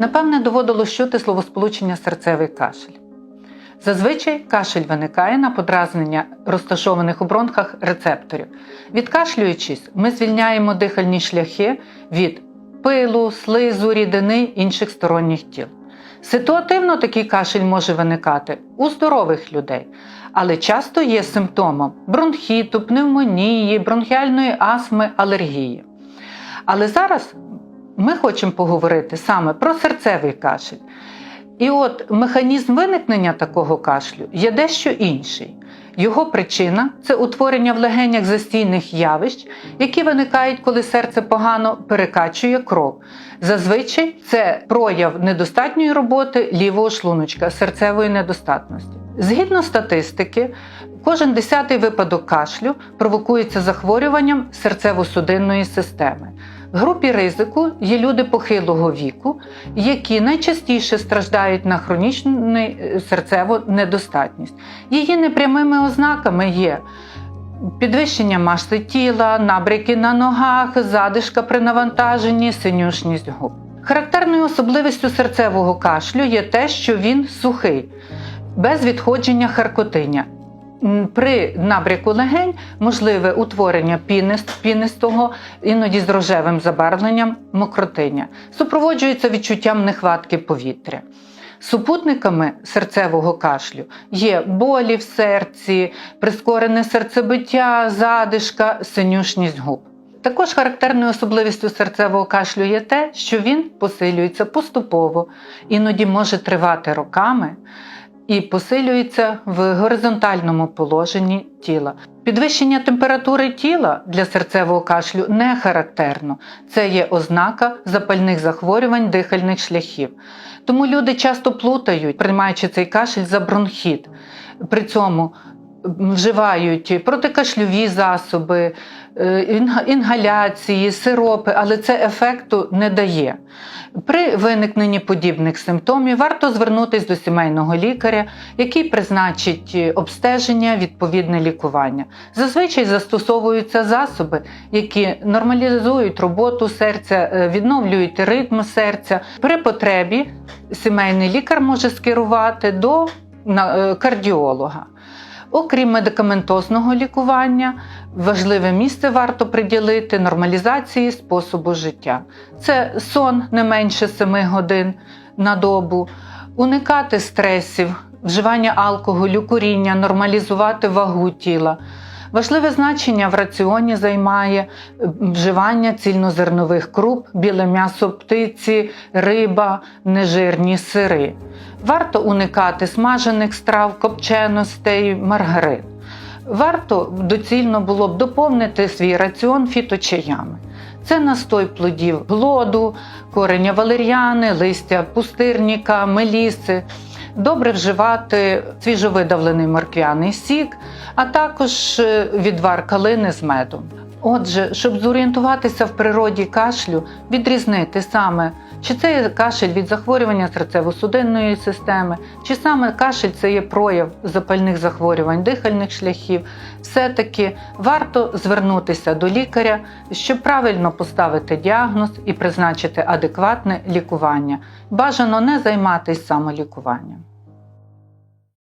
Напевне, доводилось чути словосполучення серцевий кашель. Зазвичай кашель виникає на подразнення розташованих у бронхах рецепторів. Відкашлюючись, ми звільняємо дихальні шляхи від пилу, слизу, рідини інших сторонніх тіл. Ситуативно такий кашель може виникати у здорових людей, але часто є симптомом бронхіту, пневмонії, бронхіальної астми, алергії. Але зараз ми хочемо поговорити саме про серцевий кашель. І от механізм виникнення такого кашлю є дещо інший. Його причина це утворення в легенях застійних явищ, які виникають, коли серце погано перекачує кров. Зазвичай це прояв недостатньої роботи лівого шлуночка, серцевої недостатності. Згідно статистики, кожен десятий випадок кашлю провокується захворюванням серцево-судинної системи. В групі ризику є люди похилого віку, які найчастіше страждають на хронічну серцеву недостатність. Її непрямими ознаками є підвищення маси тіла, набряки на ногах, задишка при навантаженні, синюшність губ. Характерною особливістю серцевого кашлю є те, що він сухий, без відходження харкотиння. При набряку легень можливе утворення пінист, пінистого, іноді з рожевим забарвленням мокротиння, супроводжується відчуттям нехватки повітря. Супутниками серцевого кашлю є болі в серці, прискорене серцебиття, задишка, синюшність губ. Також характерною особливістю серцевого кашлю є те, що він посилюється поступово, іноді може тривати роками і посилюється в горизонтальному положенні тіла. Підвищення температури тіла для серцевого кашлю не характерно. Це є ознака запальних захворювань дихальних шляхів. Тому люди часто плутають, приймаючи цей кашель за бронхіт. При цьому вживають протикашльові засоби, е, інгаляції, сиропи, але це ефекту не дає. При виникненні подібних симптомів варто звернутися до сімейного лікаря, який призначить обстеження, відповідне лікування. Зазвичай застосовуються засоби, які нормалізують роботу серця, е, відновлюють ритм серця. При потребі сімейний лікар може скерувати до е, кардіолога. Окрім медикаментозного лікування, важливе місце варто приділити нормалізації способу життя. Це сон не менше 7 годин на добу, уникати стресів, вживання алкоголю, куріння, нормалізувати вагу тіла. Важливе значення в раціоні займає е, вживання цільнозернових круп, біле м'ясо птиці, риба, нежирні сири. Варто уникати смажених страв, копченостей, маргарин. Варто доцільно було б доповнити свій раціон фіточаями. Це настой плодів глоду, кореня валер'яни, листя пустирніка, меліси. Добре вживати свіжовидавлений морквяний сік, а також е, відвар калини з медом. Отже, щоб зорієнтуватися в природі кашлю, відрізнити саме, чи це є кашель від захворювання серцево-судинної системи, чи саме кашель це є прояв запальних захворювань дихальних шляхів, все-таки варто звернутися до лікаря, щоб правильно поставити діагноз і призначити адекватне лікування. Бажано не займатися самолікуванням.